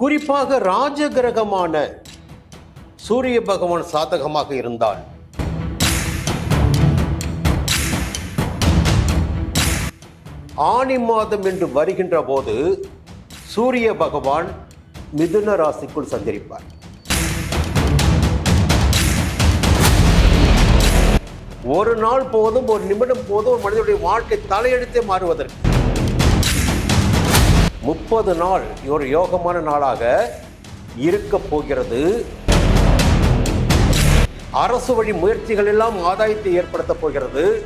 குறிப்பாக ராஜகிரகமான சூரிய பகவான் சாதகமாக இருந்தால். ஆணி மாதம் என்று வருகின்ற போது சூரிய பகவான் மிதுன ராசிக்குள் சஞ்சரிப்பார். ஒரு நாள் போதும் ஒரு நிமிடம் போதும் ஒரு மனிதனுடைய வாழ்க்கை தலையெடுத்தே மாறுவதற்கு. முப்பது நாள் ஒரு யோகமான நாளாக இருக்க போகிறது. அரசு வழி முயற்சிகள் எல்லாம் ஆதாயத்தை ஏற்படுத்தப் போகிறது.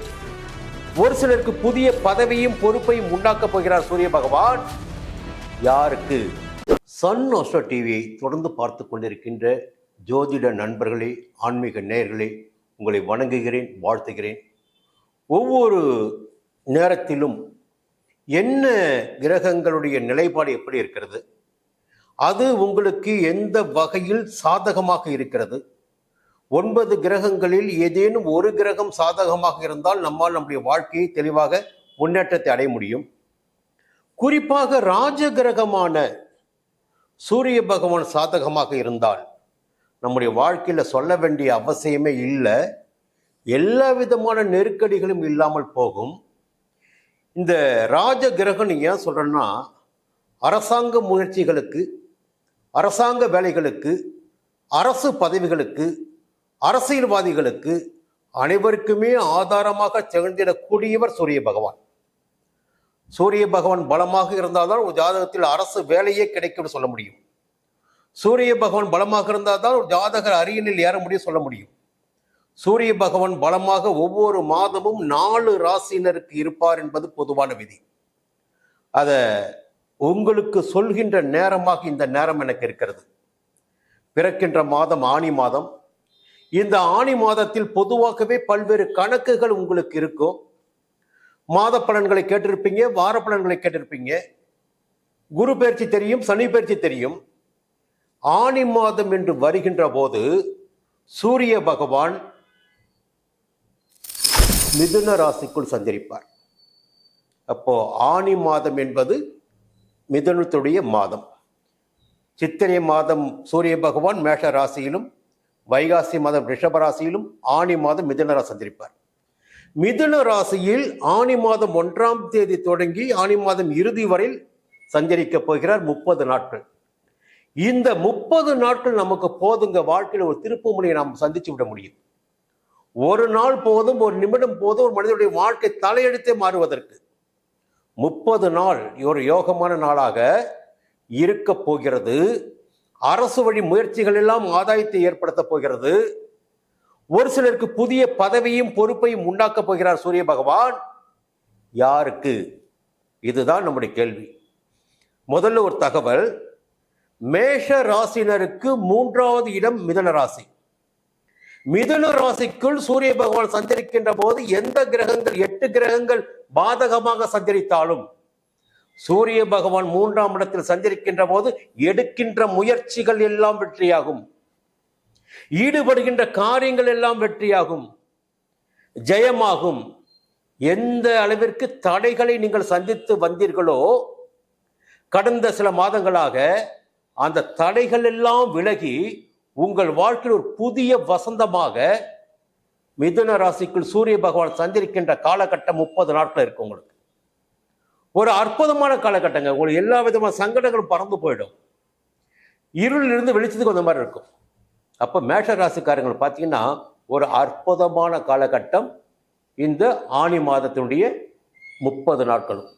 ஒரு சிலருக்கு புதிய பதவியும் பொறுப்பையும் உண்டாக்கப் போகிறார் சூரிய பகவான். யாருக்கு? சன் ஆஸ்ட்ரோ டிவியை தொடர்ந்து பார்த்து கொண்டிருக்கின்ற ஜோதிட நண்பர்களே ஆன்மீக நேயர்களே உங்களை வணங்குகிறேன் வாழ்த்துகிறேன். ஒவ்வொரு நேரத்திலும் என்ன கிரகங்களுடைய நிலைப்பாடு எப்படி இருக்கிறது? அது உங்களுக்கு எந்த வகையில் சாதகமாக இருக்கிறது? ஒன்பது கிரகங்களில் ஏதேனும் ஒரு கிரகம் சாதகமாக இருந்தால் நம்மால் நம்முடைய வாழ்க்கையை தெளிவாக முன்னேற்றத்தை அடைய முடியும். குறிப்பாக ராஜ கிரகமான சூரிய பகவான் சாதகமாக இருந்தால் நம்முடைய வாழ்க்கையில் சொல்ல வேண்டிய அவசியமே இல்லை. எல்லா விதமான நெருக்கடிகளும் இல்லாமல் போகும். இந்த ராஜ கிரகம் ஏன் சொல்கிறேன்னா அரசாங்க முயற்சிகளுக்கு அரசாங்க வேலைகளுக்கு அரசு பதவிகளுக்கு அரசியல்வாதிகளுக்கு அனைவருக்குமே ஆதாரமாக திகழ்ந்திடக்கூடியவர் சூரிய பகவான். சூரிய பகவான் பலமாக இருந்தால்தான் ஒரு ஜாதகத்தில் அரசு வேலையே கிடைக்கும்னு சொல்ல முடியும். சூரிய பகவான் பலமாக இருந்தால் தான் ஒரு ஜாதகர் அரியணில் ஏற முடியும் சொல்ல முடியும். சூரிய பகவான் பலமாக ஒவ்வொரு மாதமும் நாலு ராசியினருக்கு இருப்பார் என்பது பொதுவான விதி. அதை உங்களுக்கு சொல்கின்ற நேரமாக இந்த நேரம் எனக்கு இருக்கிறது. பிறக்கின்ற மாதம் ஆணி மாதம். இந்த ஆணி மாதத்தில் பொதுவாகவே பல்வேறு கணக்குகள் உங்களுக்கு இருக்கும் மாத பலன்களை கேட்டிருப்பீங்க வார பலன்களை கேட்டிருப்பீங்க. குரு பயிற்சி தெரியும் சனி பயிற்சி தெரியும். ஆணி மாதம் என்று வருகின்ற போது சூரிய பகவான் மிதுன ராசிக்குள் சஞ்சரிப்பார். அப்போ ஆணி மாதம் என்பது மிதுனத்துடைய மாதம். சித்திரை மாதம் சூரிய பகவான் மேஷ ராசியிலும் வைகாசி மாதம் ரிஷப ராசியிலும் ஆணி மாதம் மிதுன ராசி மிதுன ராசியில் ஆணி மாதம் ஒன்றாம் தேதி தொடங்கி ஆணி மாதம் இறுதி வரையில் சஞ்சரிக்கப் போகிறார் முப்பது நாட்கள். இந்த முப்பது நாட்கள் நமக்கு போதுங்க. வாழ்க்கையில் ஒரு திருப்பு முனையை நாம் சந்திச்சு விட முடியும். ஒரு நாள் போதும் ஒரு நிமிடம் போதும் ஒரு மனிதனுடைய வாழ்க்கை தலையெடுத்தே மாறுவதற்கு. முப்பது நாள் ஒரு யோகமான நாளாக இருக்க போகிறது. அரசு வழி முயற்சிகள் எல்லாம் ஆதாயத்தை ஏற்படுத்தப் போகிறது. ஒரு சிலருக்கு புதிய பதவியும் பொறுப்பையும் உண்டாக்கப் போகிறார் சூரிய பகவான். யாருக்கு? இதுதான் நம்முடைய கேள்வி. முதல்ல ஒரு தகவல். மேஷ ராசினருக்கு மூன்றாவது இடம் மிதன ராசி. மிதுன ராசிக்குள் சூரிய பகவான் சஞ்சரிக்கின்ற போது எந்த கிரகங்கள் எட்டு கிரகங்கள் பாதகமாக சஞ்சரித்தாலும் சூரிய பகவான் மூன்றாம் இடத்தில் சஞ்சரிக்கின்ற போது எடுக்கின்ற முயற்சிகள் எல்லாம் வெற்றியாகும். ஈடுபடுகின்ற காரியங்கள் எல்லாம் வெற்றியாகும். ஜெயமாகும். எந்த அளவிற்கு தடைகளை நீங்கள் சந்தித்து வந்தீர்களோ கடந்த சில மாதங்களாக அந்த தடைகள் எல்லாம் விலகி உங்கள் வாழ்க்கையில் ஒரு புதிய வசந்தமாக மிதுன ராசிக்குள் சூரிய பகவான் சந்திருக்கின்ற காலகட்டம் முப்பது நாட்கள் இருக்கு உங்களுக்கு. ஒரு அற்புதமான காலகட்டங்க. உங்களுக்கு எல்லா விதமான சங்கடங்களும் பறந்து போயிடும். இருளிலிருந்து வெளிச்சத்துக்கு வந்த மாதிரி இருக்கும். அப்போ மேஷ ராசிக்காரங்கள் பார்த்தீங்கன்னா ஒரு அற்புதமான காலகட்டம். இந்த ஆணி மாதத்தினுடைய முப்பது நாட்களும்.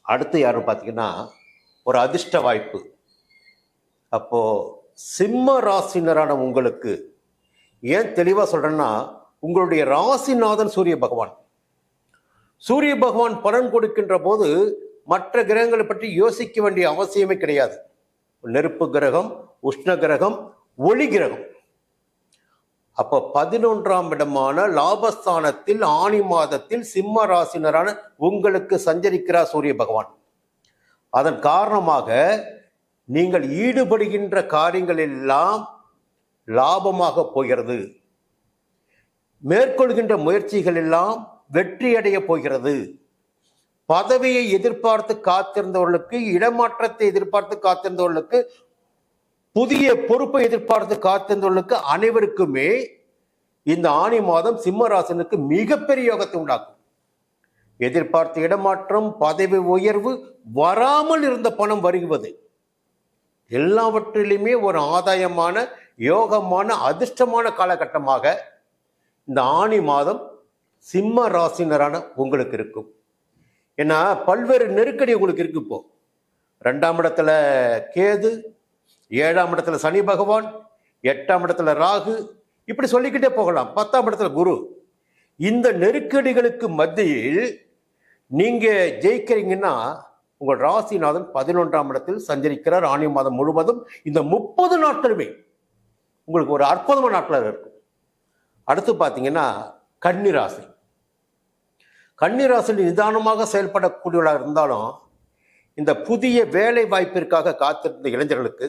அடுத்து யாருன்னு பார்த்தீங்கன்னா ஒரு அதிர்ஷ்ட வாய்ப்பு. அப்போது சிம்ம ராசினரான உங்களுக்கு. ஏன் தெளிவாக சொல்கிறேன்னா உங்களுடைய ராசிநாதன் சூரிய பகவான். சூரிய பகவான் பலன் கொடுக்கின்ற போது மற்ற கிரகங்களை பற்றி யோசிக்க வேண்டிய அவசியமே கிடையாது. நெருப்பு கிரகம் உஷ்ண கிரகம் ஒளி கிரகம். அப்போ பதினொன்றாம் இடமான லாபஸ்தானத்தில் ஆணி மாதத்தில் சிம்ம ராசினரான உங்களுக்கு சஞ்சரிக்கிறார் சூரிய பகவான். அதன் காரணமாக நீங்கள் ஈடுபடுகின்ற காரியங்கள் எல்லாம் லாபமாக போகிறது. மேற்கொள்கின்ற முயற்சிகள் எல்லாம் வெற்றியடைய போகிறது. பதவியை எதிர்பார்த்து காத்திருந்தவர்களுக்கு இடமாற்றத்தை எதிர்பார்த்து காத்திருந்தவர்களுக்கு புதிய பொறுப்பை எதிர்பார்த்து காத்திருந்தவர்களுக்கு அனைவருக்குமே இந்த ஆணி மாதம் சிம்மராசனுக்கு மிகப்பெரிய யோகத்தை உண்டாக்கும். எதிர்பார்த்த இடமாற்றம் பதவி உயர்வு வராமல் இருந்த பணம் வருகிறது. எல்லாவற்றிலுமே ஒரு ஆதாயமான யோகமான அதிர்ஷ்டமான காலகட்டமாக இந்த ஆணி மாதம் சிம்ம ராசினரான உங்களுக்கு இருக்கும். ஏன்னா பல்வேறு நெருக்கடி உங்களுக்கு இருக்கு இப்போ. ரெண்டாம் இடத்துல கேது ஏழாம் இடத்துல சனி பகவான் எட்டாம் இடத்துல ராகு இப்படி சொல்லிக்கிட்டே போகலாம். பத்தாம் இடத்துல குரு. இந்த நெருக்கடிகளுக்கு மத்தியில் நீங்க ஜெயிக்கிறீங்கன்னா உங்கள் ராசிநாதன் பதினொன்றாம் இடத்தில் சஞ்சரிக்கிறார். ஆணி மாதம் முழுவதும் இந்த முப்பது நாட்களுமே உங்களுக்கு ஒரு அற்புதமான நாட்களாக இருக்கும். அடுத்து பார்த்தீங்கன்னா கன்னிராசி கன்னிராசியில் நிதானமாக செயல்படக்கூடியவர்களாக இருந்தாலும் இந்த புதிய வேலை வாய்ப்பிற்காக காத்திருந்த இளைஞர்களுக்கு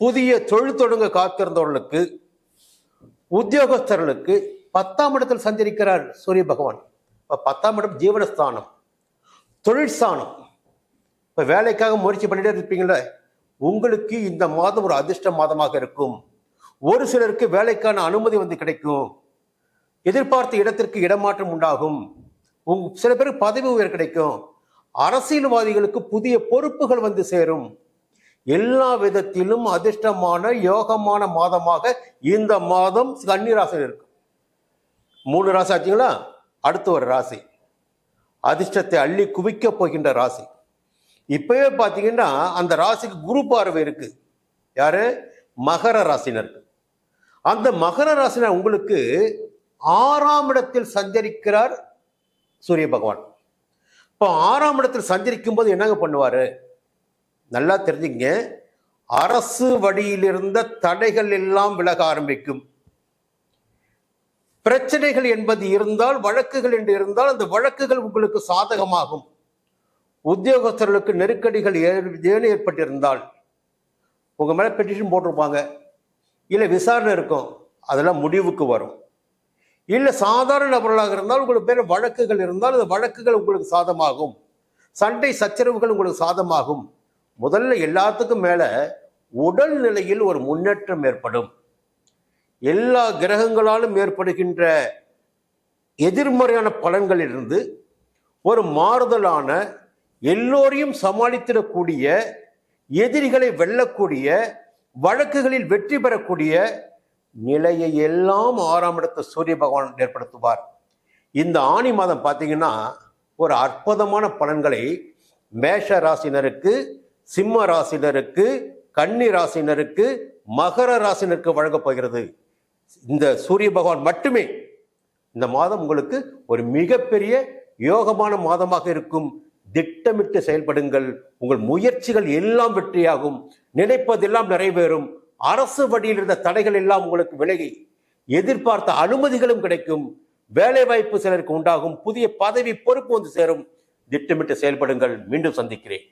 புதிய தொழில் தொடங்க காத்திருந்தவர்களுக்கு உத்தியோகஸ்தர்களுக்கு பத்தாம் இடத்தில் சஞ்சரிக்கிறார் சூரிய பகவான். இப்போ பத்தாம் இடம் ஜீவனஸ்தானம். தொழிற்சாணம். இப்போ வேலைக்காக முயற்சி பண்ணிட்டே இருப்பீங்கள உங்களுக்கு இந்த மாதம் ஒரு அதிர்ஷ்ட மாதமாக இருக்கும். ஒரு சிலருக்கு வேலைக்கான அனுமதி வந்து கிடைக்கும். எதிர்பார்த்த இடத்திற்கு இடமாற்றம் உண்டாகும். உங் சில பேருக்கு பதவி உயர் கிடைக்கும். அரசியல்வாதிகளுக்கு புதிய பொறுப்புகள் வந்து சேரும். எல்லா விதத்திலும் அதிர்ஷ்டமான யோகமான மாதமாக இந்த மாதம் கன்னிராசி இருக்கும். மூணு ராசி ஆச்சுங்களா? அடுத்து ஒரு ராசி. அதிர்ஷ்டத்தை அள்ளி குவிக்க போகின்ற ராசி. இப்பவே பார்த்தீங்கன்னா அந்த ராசிக்கு குரு பார்வை இருக்கு. யாரு? மகர ராசினருக்கு அந்த மகர ராசினர் உங்களுக்கு ஆறாம் இடத்தில் சஞ்சரிக்கிறார் சூரிய பகவான். இப்போ ஆறாம் இடத்தில் சஞ்சரிக்கும் போது என்னங்க பண்ணுவார்? நல்லா தெரிஞ்சுங்க அரசு வழியிலிருந்த தடைகள் எல்லாம் விலக ஆரம்பிக்கும். பிரச்சனைகள் என்பது இருந்தால் வழக்குகள் என்று இருந்தால் அந்த வழக்குகள் உங்களுக்கு சாதகமாகும். உத்தியோகஸ்தர்களுக்கு நெருக்கடிகள் ஏன் ஏற்பட்டிருந்தால் உங்க மேல பெட்டிஷன் போட்டிருப்பாங்க. இல்லை விசாரணை இருக்கும் அதெல்லாம் முடிவுக்கு வரும். இல்லை சாதாரண நபர்களாக இருந்தால் உங்களுக்கு பேர் வழக்குகள் இருந்தால் அந்த வழக்குகள் உங்களுக்கு சாதமாகும் சண்டை சச்சரவுகள் உங்களுக்கு சாதமாகும் முதல்ல எல்லாத்துக்கும் மேல உடல் நிலையில் ஒரு முன்னேற்றம் ஏற்படும். எல்லா கிரகங்களாலும் ஏற்படுகின்ற எதிர்மறையான பலன்களிலிருந்து ஒரு மாறுதலான எல்லோரையும் சமாளித்திடக்கூடிய எதிரிகளை வெல்லக்கூடிய வழக்குகளில் வெற்றி பெறக்கூடிய நிலையை எல்லாம் ஆறாம் இடத்த சூரிய பகவான் ஏற்படுத்துவார். இந்த ஆணி மாதம் பார்த்தீங்கன்னா ஒரு அற்புதமான பலன்களை மேஷ ராசினருக்கு சிம்ம ராசினருக்கு கன்னி ராசினருக்கு மகர ராசினருக்கு வழங்கப் போகிறது. இந்த சூரிய பகவான் மட்டுமே இந்த மாதம் உங்களுக்கு ஒரு மிகப்பெரிய யோகமான மாதமாக இருக்கும். திட்டமிட்டு செயல்படுங்கள். உங்கள் முயற்சிகள் எல்லாம் வெற்றியாகும். நினைப்பதெல்லாம் நிறைவேறும். அரசு வழியில் இருந்த தடைகள் எல்லாம் உங்களுக்கு விலகி எதிர்பார்த்த அனுமதிகளும் கிடைக்கும். வேலை வாய்ப்பு சிலருக்கு உண்டாகும். புதிய பதவி பொறுப்பு வந்து சேரும். திட்டமிட்டு செயல்படுங்கள். மீண்டும் சந்திக்கிறேன்.